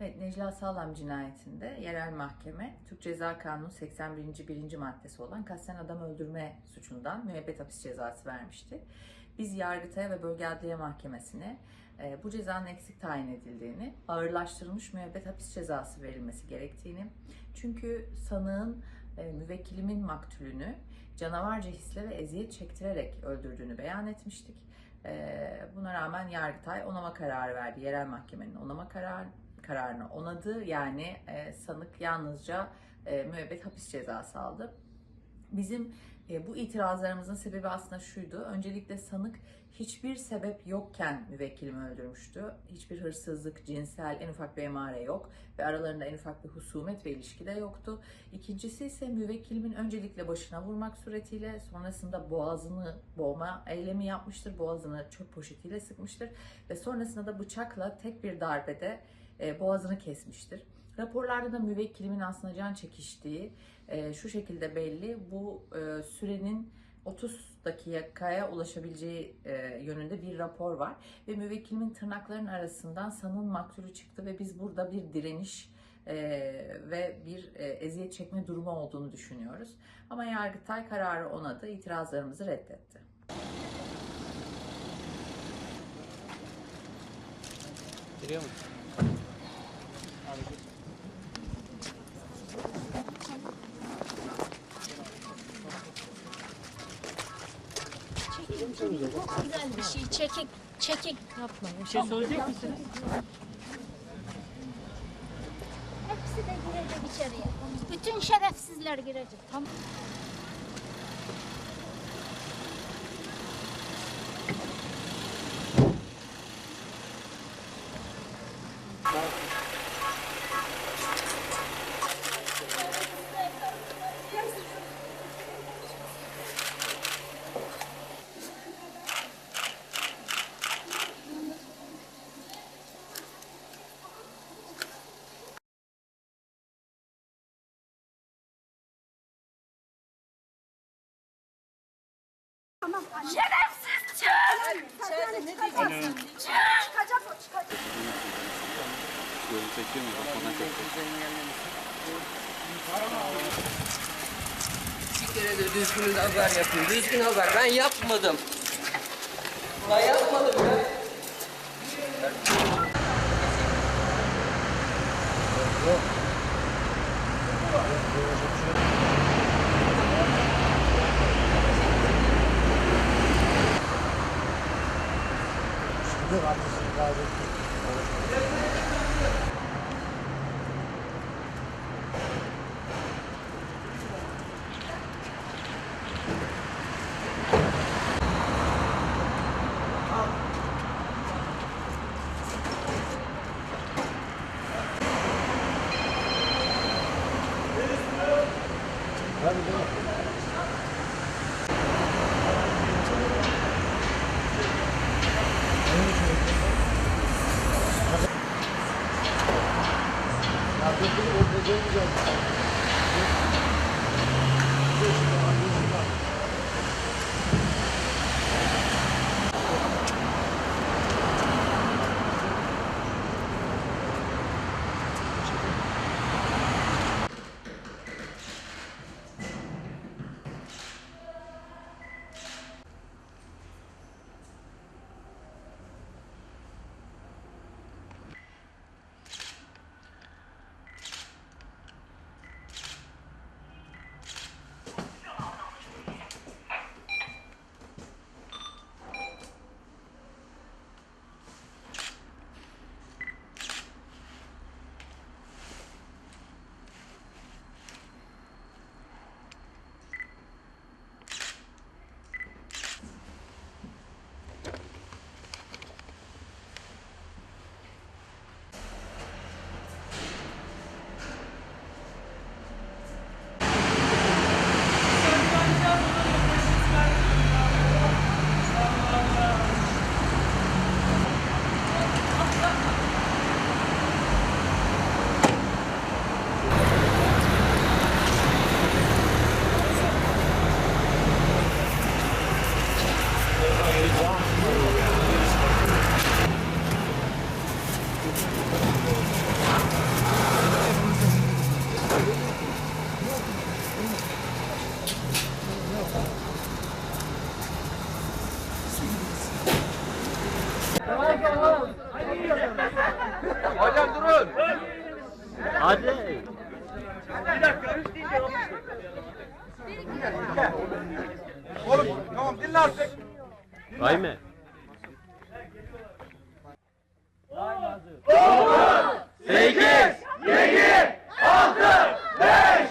Evet, Necla Sağlam cinayetinde yerel mahkeme Türk Ceza Kanunu 81. birinci maddesi olan kasten adam öldürme suçundan müebbet hapis cezası vermişti. Biz Yargıtay'a ve Bölge Adliye Mahkemesi'ne e, bu cezanın eksik tayin edildiğini, ağırlaştırılmış müebbet hapis cezası verilmesi gerektiğini, çünkü sanığın e, müvekkilimin maktulünü canavarca hisle ve eziyet çektirerek öldürdüğünü beyan etmiştik. E, Buna rağmen Yargıtay onama kararı verdi. Yerel mahkemenin onama kararı kararını onadı. Yani e, sanık yalnızca e, müebbet hapis cezası aldı. Bizim e, bu itirazlarımızın sebebi aslında şuydu. Öncelikle sanık hiçbir sebep yokken müvekkilimi öldürmüştü. Hiçbir hırsızlık, cinsel, en ufak bir emare yok ve aralarında en ufak bir husumet ve ilişki de yoktu. İkincisi ise müvekkilimin öncelikle başına vurmak suretiyle sonrasında boğazını boğma eylemi yapmıştır. Boğazını çöp poşetiyle sıkmıştır ve sonrasında da bıçakla tek bir darbede e, boğazını kesmiştir. Raporlarda da müvekkilimin aslında can çekiştiği e, şu şekilde belli. Bu e, sürenin 30 dakikaya ulaşabileceği yönünde bir rapor var. Ve müvekkilimin tırnaklarının arasından sanın maktulü çıktı ve biz burada bir direniş ve bir eziyet çekme durumu olduğunu düşünüyoruz. Ama Yargıtay kararı onadı, itirazlarımızı reddetti. Giriyor Çok güzel bir şey. Çekik, çekik yapmayın. Bir şey söyleyecek misiniz? Hepsi de girecek içeriye. Bütün şerefsizler girecek. Tamam. Şerefsiz çık! Çıkacak o çıkacak. Yolu çekiyor mu? Bak ona. Bir kere de düzgün haber yapın. Düzgün haber. Ben yapmadım. Ben yapmadım ya. Kardeşini kaybettik. Hadi bakalım. 真正的 durun. Hadi. Oğlum tamam dinle artık. Kayme. Sekiz, yedi, altı, beş,